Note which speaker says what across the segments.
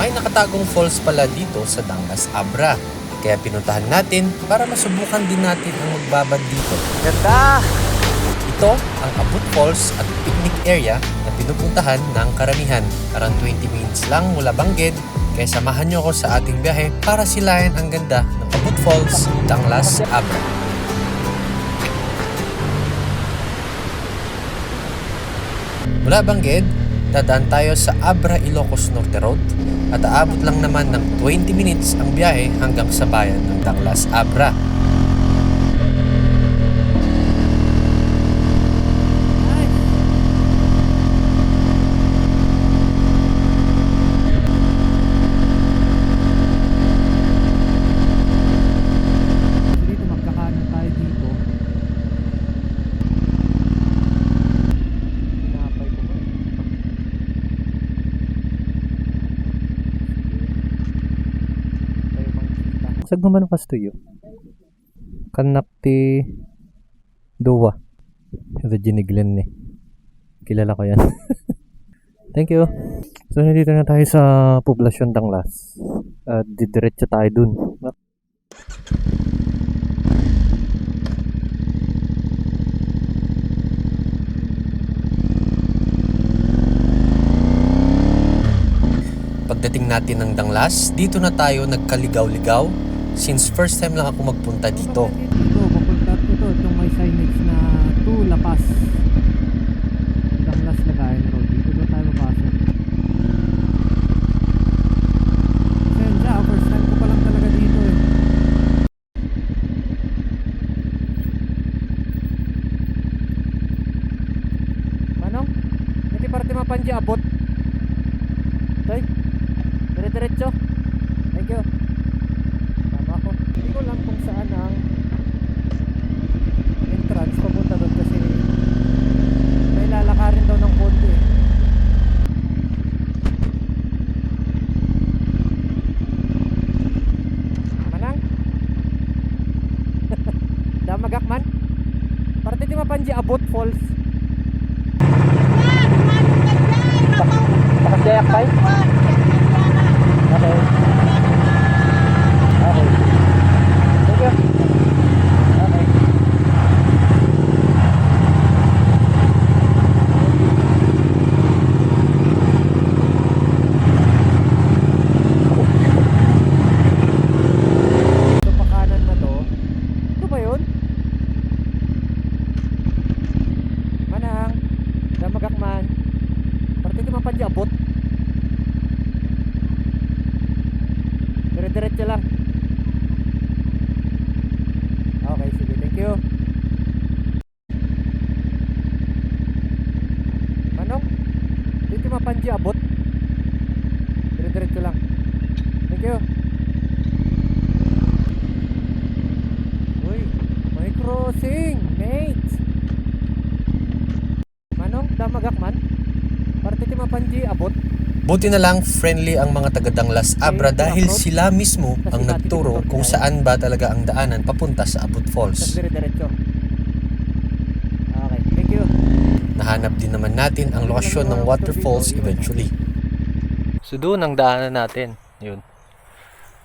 Speaker 1: May nakatagong falls pala dito sa Dangas Abra. Kaya pinuntahan natin para masubukan din natin ang magbabad dito.
Speaker 2: Ganda!
Speaker 1: Ito ang Abut Falls at picnic area na pinupuntahan ng karamihan. Around 20 minutes lang mula Bangged, kaya samahan nyo ako sa ating biyahe para silayan ang ganda ng Abut Falls, Danglas, Abra. Mula Bangged, dadaan tayo sa Abra Ilocos Norte Road at aabot lang naman ng 20 minutes ang biyahe hanggang sa bayan ng Danglas, Abra.
Speaker 2: Dito magkakanan tayo dito. Pinapay ko ba? Tayo makikita. Sag naman ang kastuyo. Kanakti Duwa. Ito Giniglen ni. Kilala ko yan. Thank you. So, nandito na tayo sa poblasyon Danglas. At didiretso tayo dun.
Speaker 1: Pagdating natin ng Danglas, dito na tayo nagkaligaw-ligaw since first time lang ako magpunta dito.
Speaker 2: Ito, papunta ito, itong may signage na to Lapas. Danglas Lagayan Road. Dito doon tayo mapasok. Pasensya, first time ko pa lang talaga dito eh. Manong, hindi parte mapanji abot. Toy, dire-diretso. Thank you. Ko lang kung saan ang entrance papunta doon kasi may lalakarin daw ng konti. eh. Manang? Damagak man? Parte di mapanji abot falls. Nakasayak pa Okay. Okay. Thank you. Okay. Ito pa kanan na to. Ito ba yun? Manang. Damagakman. Parte di mapanji abot. Dire-diretso lang. Okay, sige. Thank you. Manong, dito mapanji abot. Dire-diretso lang. Thank you. Uy, may crossing, mate. Manong, damagak man. Parte ti mapanji abot.
Speaker 1: Buti na lang friendly ang mga taga Danglas Abra dahil sila mismo ang nagturo kung saan ba talaga ang daanan papunta sa Abut
Speaker 2: Tapos
Speaker 1: Falls.
Speaker 2: Okay, thank you.
Speaker 1: Nahanap din naman natin ang lokasyon ng waterfalls eventually. So doon ang daanan natin. Yun.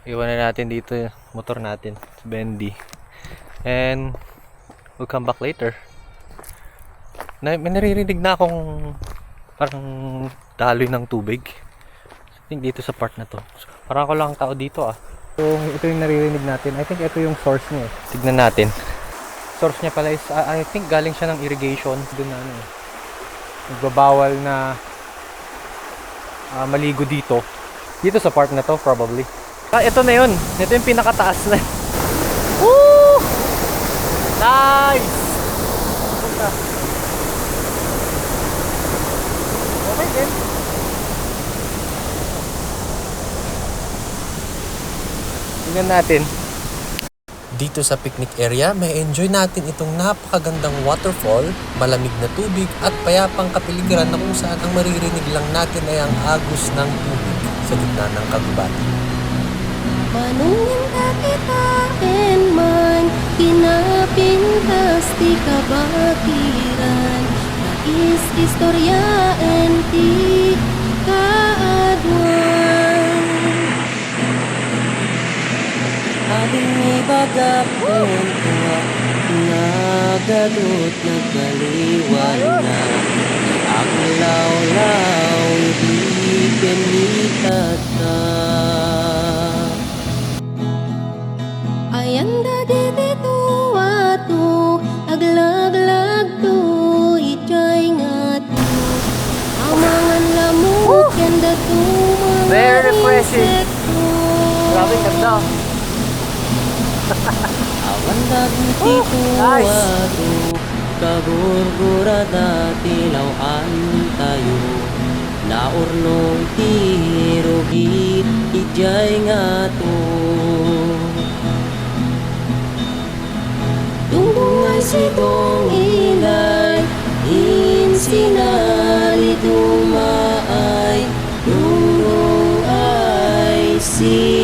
Speaker 1: Iwan na natin dito yung motor natin. Si Bendy. And we'll come back later. Na, may naririnig na akong parang daloy ng tubig. I think dito sa part na to. Parang ako lang ang tao dito ah.
Speaker 2: So, ito yung naririnig natin. I think ito yung source niya eh.
Speaker 1: Tignan natin.
Speaker 2: Source niya pala is, ah, I think galing siya ng irrigation. Doon na ano eh. Nagbabawal na ah, maligo dito. Dito sa part na to, probably. Ah, ito na yun. Ito yung pinakataas na. Woo! Nice! Punta. Okay din. Tingnan natin.
Speaker 1: Dito sa picnic area, may enjoy natin itong napakagandang waterfall, malamig na tubig at payapang kapiligiran na kung saan ang maririnig lang natin ay ang agos ng tubig sa gitna ng kagubatan.
Speaker 3: Manungin ka kitain man Kinapintas ti kabatiran Nais istorya enti kaadwan
Speaker 4: agapon ka Nagadot nagkaliwan na Ang law-law Di pinitata
Speaker 3: Ayanda diti tuwatu Aglaglag tu Ichay nga tu Amangan lamok Yanda tu mga
Speaker 1: Very refreshing. Grabe, ganda.
Speaker 4: Awan dagiti tuwado Kagurgura dati lawan tayo Naurnong tirugit Ijay nga to
Speaker 3: Dungdungay si dong ilay
Speaker 4: Insinali tumaay Dungdung ay si